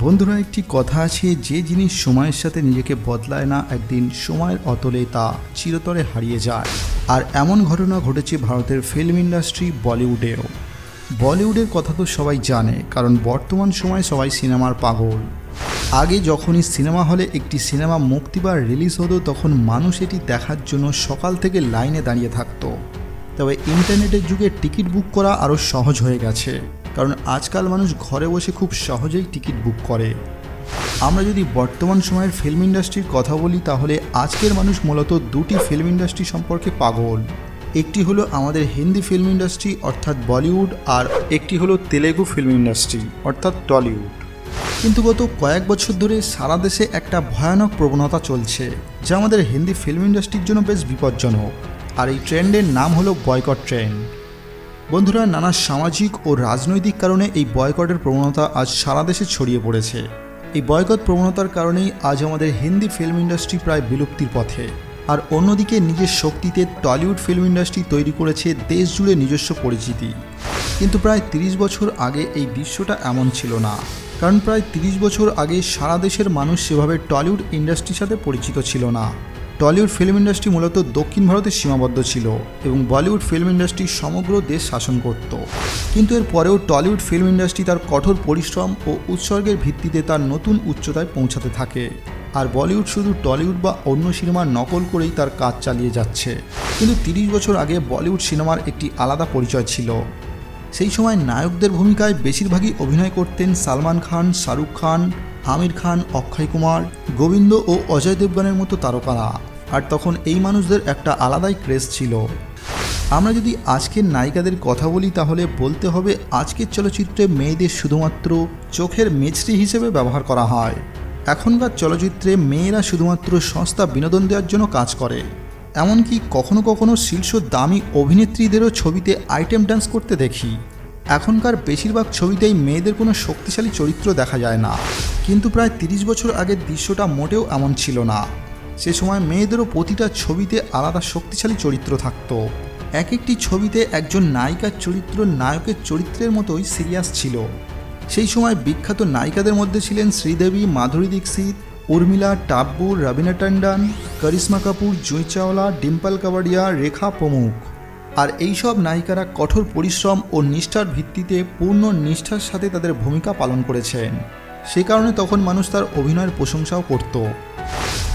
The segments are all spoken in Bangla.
বন্ধুরা, একটি কথা আছে, যে জিনিস সময়ের সাথে নিজেকে বদলায় না, একদিন সময়ের অতলে তা চিরতরে হারিয়ে যায়। আর এমন ঘটনা ঘটেছে ভারতের ফিল্ম ইন্ডাস্ট্রি বলিউডেও বলিউডের কথা তো সবাই জানে, কারণ বর্তমান সময়ে সবাই সিনেমার পাগল। আগে যখনই সিনেমা হলে একটি সিনেমা মুক্তি বা রিলিজ হতো, তখন মানুষ এটি দেখার জন্য সকাল থেকে লাইনে দাঁড়িয়ে থাকতো। তবে ইন্টারনেটের যুগে টিকিট বুক করা আরও সহজ হয়ে গেছে। কারণ আজকাল মানুষ ঘরে বসে খুব সহজেই টিকিট বুক করে। আমরা যদি বর্তমান সময়ের ফিল্ম ইন্ডাস্ট্রির কথা বলি, তাহলে আজকের মানুষ মূলত দুটি ফিল্ম ইন্ডাস্ট্রি সম্পর্কে পাগল। একটি হলো আমাদের হিন্দি ফিল্ম ইন্ডাস্ট্রি অর্থাৎ বলিউড, আর একটি হলো তেলেগু ফিল্ম ইন্ডাস্ট্রি অর্থাৎ টলিউড। কিন্তু গত কয়েক বছর ধরে সারা দেশে একটা ভয়ানক প্রবণতা চলছে, যা আমাদের হিন্দি ফিল্ম ইন্ডাস্ট্রির জন্য বেশ বিপজ্জনক। আর এই ট্রেন্ডের নাম হলো বয়কট ট্রেন্ড বন্ধুরা, নানা সামাজিক ও রাজনৈতিক কারণে এই বয়কটের প্রবণতা আজ সারা দেশে ছড়িয়ে পড়েছে। এই বয়কট প্রবণতার কারণেই আজ আমাদের হিন্দি ফিল্ম ইন্ডাস্ট্রি প্রায় বিলুপ্তির পথে। আর অন্যদিকে নিজের শক্তিতে টলিউড ফিল্ম ইন্ডাস্ট্রি তৈরি করেছে দেশ জুড়ে নিজস্ব পরিচিতি। কিন্তু প্রায় তিরিশ বছর আগে এই দৃশ্যটা এমন ছিল না। কারণ প্রায় তিরিশ বছর আগে সারা দেশের মানুষ সেভাবে টলিউড ইন্ডাস্ট্রির সাথে পরিচিত ছিল না। টলিউড ফিল্ম ইন্ডাস্ট্রি মূলত দক্ষিণ ভারতে সীমাবদ্ধ ছিল এবং বলিউড ফিল্ম ইন্ডাস্ট্রি সমগ্র দেশ শাসন করত। কিন্তু এর পরেও টলিউড ফিল্ম ইন্ডাস্ট্রি তার কঠোর পরিশ্রম ও উৎসর্গের ভিত্তিতে তার নতুন উচ্চতায় পৌঁছাতে থাকে। আর বলিউড শুধু টলিউড বা অন্য সিনেমার নকল করেই তার কাজ চালিয়ে যাচ্ছে। কিন্তু তিরিশ বছর আগে বলিউড সিনেমার একটি আলাদা পরিচয় ছিল। সেই সময় নায়কদের ভূমিকায় বেশিরভাগই অভিনয় করতেন সালমান খান, শাহরুখ খান আমির খান, অক্ষয় কুমার, গোবিন্দ ও অজয় দেবগনের মতো তারকারা। আর তখন এই মানুষদের একটা আলাদাই ক্রেজ ছিল। আমরা যদি আজকের নায়িকাদের কথা বলি, তাহলে বলতে হবে আজকের চলচ্চিত্রে মেয়েদের শুধুমাত্র চোখের মেছরি হিসেবে ব্যবহার করা হয়। এখনকার চলচ্চিত্রে মেয়েরা শুধুমাত্র সস্তা বিনোদন দেওয়ার জন্য কাজ করে। এমনকি কখনো কখনো শীর্ষ দামি অভিনেত্রীদেরও ছবিতে আইটেম ডান্স করতে দেখি। এখনকার বেশিরভাগ ছবিতেই মেয়েদের কোনো শক্তিশালী চরিত্র দেখা যায় না। কিন্তু প্রায় তিরিশ বছর আগের দৃশ্যটা মোটেও এমন ছিল না। সে সময় মেয়েদেরও প্রতিটা ছবিতে আলাদা শক্তিশালী চরিত্র থাকত। এক একটি ছবিতে একজন নায়িকার চরিত্র নায়কের চরিত্রের মতোই সিরিয়াস ছিল। সেই সময় বিখ্যাত নায়িকাদের মধ্যে ছিলেন শ্রীদেবী, মাধুরী দীক্ষিত, উর্মিলা, টাব্বু রবিনা টন্ডন, করিশ্মা কাপুর, জুঁই চাওলা, ডিম্পল কাবাডিয়া, রেখা প্রমুখ। আর এইসব নায়িকারা কঠোর পরিশ্রম ও নিষ্ঠার ভিত্তিতে পূর্ণ নিষ্ঠার সাথে তাদের ভূমিকা পালন করেছেন। সে কারণে তখন মানুষ তার অভিনয়ের প্রশংসাও করত।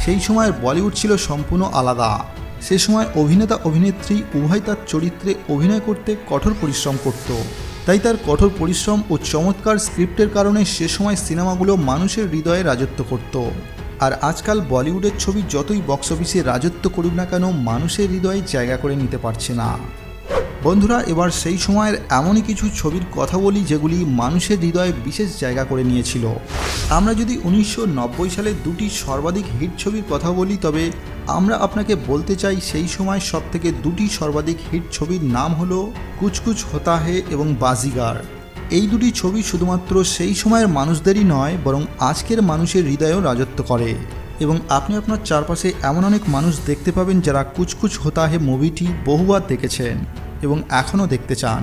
সেই সময়ের বলিউড ছিল সম্পূর্ণ আলাদা। সে সময় অভিনেতা, অভিনেত্রী উভয় তার চরিত্রে অভিনয় করতে কঠোর পরিশ্রম করত। তাই তার কঠোর পরিশ্রম ও চমৎকার স্ক্রিপ্টের কারণে সে সময় সিনেমাগুলো মানুষের হৃদয়ে রাজত্ব করত। আর আজকাল বলিউডের ছবি যতই বক্স অফিসে রাজত্ব করুক না কেন, মানুষের হৃদয়ে জায়গা করে নিতে পারছে না। বন্ধুরা, এবার সেই সময়ের এমনই কিছু ছবির কথা বলি যেগুলি মানুষের হৃদয়ে বিশেষ জায়গা করে নিয়েছিল। আমরা যদি উনিশশো নব্বই সালে দুটি সর্বাধিক হিট ছবির কথা বলি, তবে আমরা আপনাকে বলতে চাই সেই সময় সব থেকে দুটি সর্বাধিক হিট ছবির নাম হলো কুচকুচ হোতা হে এবং বাজিগার। এই দুটি ছবি শুধুমাত্র সেই সময়ের মানুষদেরই নয়, বরং আজকের মানুষের হৃদয়েও রাজত্ব করে। এবং আপনি আপনার চারপাশে এমন অনেক মানুষ দেখতে পাবেন যারা কুচকুচ হোতা হে মুভিটি বহুবার দেখেছেন। এবং এখনও দেখতে চান।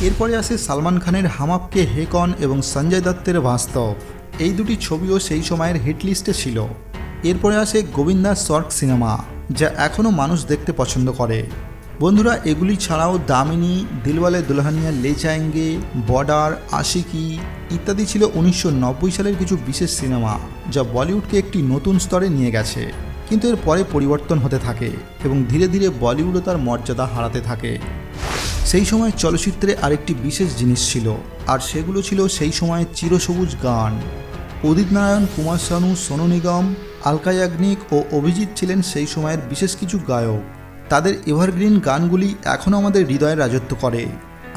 এরপরে আসে সালমান খানের হামাপকে হেকন এবং সঞ্জয় দত্তের বাস্তব। এই দুটি ছবিও সেই সময়ের হিট লিস্টে ছিল। এরপরে আসে গোবিন্দা সর্ক সিনেমা, যা এখনও মানুষ দেখতে পছন্দ করে। বন্ধুরা, এগুলি ছাড়াও দামিনী, দিলওয়ালে দুলহানিয়া, লে যায়েঙ্গে বর্ডার, আশিকি ইত্যাদি ছিল উনিশশো নব্বই সালের কিছু বিশেষ সিনেমা, যা বলিউডকে একটি নতুন স্তরে নিয়ে গেছে। কিন্তু এর পরে পরিবর্তন হতে থাকে এবং ধীরে ধীরে বলিউডও তার মর্যাদা হারাতে থাকে। সেই সময় চলচ্চিত্রে আরেকটি বিশেষ জিনিস ছিল, আর সেগুলো ছিল সেই সময়ের চিরসবুজ গান। উদিত নারায়ণ, কুমার শানু, সোনু নিগম, আলকা ইয়াগনিক ও অভিজিৎ ছিলেন সেই সময়ের বিশেষ কিছু গায়ক। তাদের এভারগ্রিন গানগুলি এখনও আমাদের হৃদয়ে রাজত্ব করে।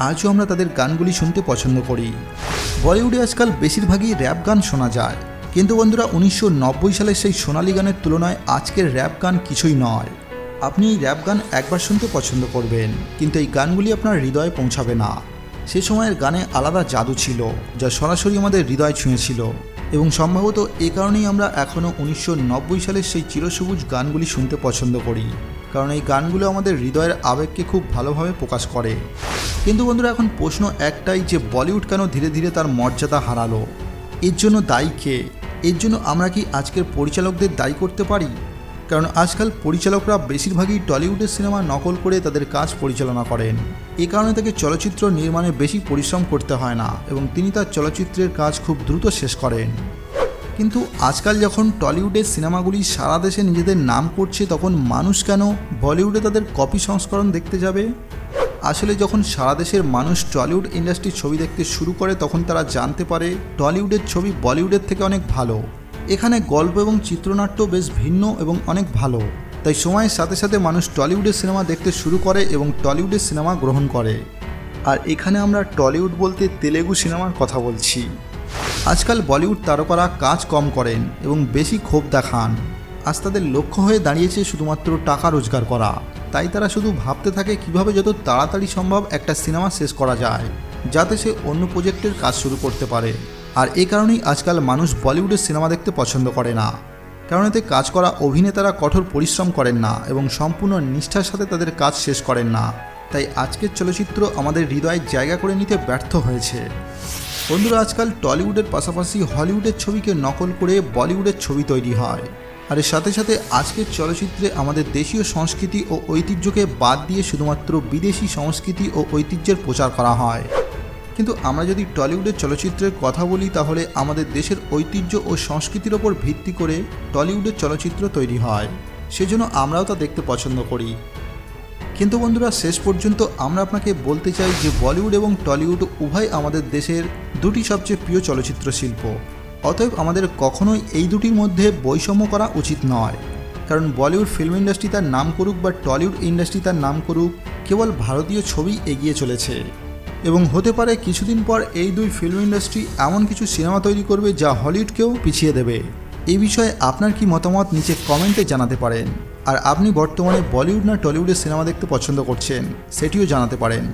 আজও আমরা তাদের গানগুলি শুনতে পছন্দ করি। বলিউডে আজকাল বেশিরভাগই র্যাপ গান শোনা যায়। কিন্তু বন্ধুরা, উনিশশো নব্বই সালের সেই সোনালি গানের তুলনায় আজকের র্যাপ গান কিছুই নয়। আপনি এই র্যাপ গান একবার শুনতে পছন্দ করবেন, কিন্তু এই গানগুলি আপনার হৃদয়ে পৌঁছাবে না। সে সময়ের গানে আলাদা জাদু ছিল, যা সরাসরি আমাদের হৃদয় ছুঁয়েছিল। এবং সম্ভবত এ কারণেই আমরা এখনও উনিশশো নব্বই সালের সেই চিরসবুজ গানগুলি শুনতে পছন্দ করি, কারণ এই গানগুলো আমাদের হৃদয়ের আবেগকে খুব ভালোভাবে প্রকাশ করে। কিন্তু বন্ধুরা, এখন প্রশ্ন একটাই যে বলিউড কেন ধীরে ধীরে তার মর্যাদা হারালো? এর জন্য দায়ী কে? এর জন্য আমরা কি আজকের পরিচালকদের দায়ী করতে পারি? কারণ আজকাল পরিচালকরা বেশিরভাগই টলিউডের সিনেমা নকল করে তাদের কাজ পরিচালনা করেন। এ কারণে তাকে চলচ্চিত্র নির্মাণে বেশি পরিশ্রম করতে হয় না এবং তিনি তার চলচ্চিত্রের কাজ খুব দ্রুত শেষ করেন। কিন্তু আজকাল যখন টলিউডের সিনেমাগুলি সারা দেশে নিজেদের নাম করছে, তখন মানুষ কেন বলিউডে তাদের কপি সংস্করণ দেখতে যাবে? আসলে যখন সারা দেশের মানুষ টলিউড ইন্ডাস্ট্রির ছবি দেখতে শুরু করে, তখন তারা জানতে পারে টলিউডের ছবি বলিউডের থেকে অনেক ভালো। এখানে গল্প এবং চিত্রনাট্য বেশ ভিন্ন এবং অনেক ভালো। তাই সময়ের সাথে সাথে মানুষ টলিউডের সিনেমা দেখতে শুরু করে এবং টলিউডের সিনেমা গ্রহণ করে। আর এখানে আমরা টলিউড বলতে তেলেগু সিনেমার কথা বলছি। আজকাল বলিউড তারকারা কাজ কম করেন এবং বেশি ক্ষোভ দেখান। আজ তাদের লক্ষ্য হয়ে দাঁড়িয়েছে শুধুমাত্র টাকা রোজগার করা। তাই তারা শুধু ভাবতে থাকে কীভাবে যত তাড়াতাড়ি সম্ভব একটা সিনেমা শেষ করা যায়, যাতে সে অন্য প্রজেক্টের কাজ শুরু করতে পারে। আর এ কারণেই আজকাল মানুষ বলিউডের সিনেমা দেখতে পছন্দ করে না। কারণ এতে কাজ করা অভিনেতারা কঠোর পরিশ্রম করেন না এবং সম্পূর্ণ নিষ্ঠার সাথে তাদের কাজ শেষ করেন না। তাই আজকের চলচ্চিত্র আমাদের হৃদয়ে জায়গা করে নিতে ব্যর্থ হয়েছে। বন্ধুরা, আজকাল টলিউডের পাশাপাশি হলিউডের ছবিকে নকল করে বলিউডের ছবি তৈরি হয়। আর এর সাথে সাথে আজকের চলচ্চিত্রে আমাদের দেশীয় সংস্কৃতি ও ঐতিহ্যকে বাদ দিয়ে শুধুমাত্র বিদেশি সংস্কৃতি ও ঐতিহ্যের প্রচার করা হয়। কিন্তু আমরা যদি টলিউডের চলচ্চিত্রের কথা বলি, তাহলে আমাদের দেশের ঐতিহ্য ও সংস্কৃতির ওপর ভিত্তি করে টলিউডের চলচ্চিত্র তৈরি হয়। সেজন্য আমরাও তা দেখতে পছন্দ করি। কিন্তু বন্ধুরা, শেষ পর্যন্ত আমরা আপনাকে বলতে চাই যে বলিউড এবং টলিউড উভয় আমাদের দেশের দুটি সবচেয়ে প্রিয় চলচ্চিত্র শিল্প অতএব আমাদের কখনোই এই দুটির মধ্যে বৈষম্য করা উচিত নয়। কারণ বলিউড ফিল্ম ইন্ডাস্ট্রি তার নাম করুক বা টলিউড ইন্ডাস্ট্রি তার নাম করুক, কেবল ভারতীয় ছবি এগিয়ে চলেছে। এবং হতে পারে কিছুদিন পর এই দুই ফিল্ম ইন্ডাস্ট্রি এমন কিছু সিনেমা তৈরি করবে যা হলিউডকেও পিছিয়ে দেবে। এই বিষয়ে আপনার কি মতামত নিচে কমেন্টে জানাতে পারেন। আর আপনি বর্তমানে বলিউড না টলিউডের সিনেমা দেখতে পছন্দ করছেন, সেটিও জানাতে পারেন।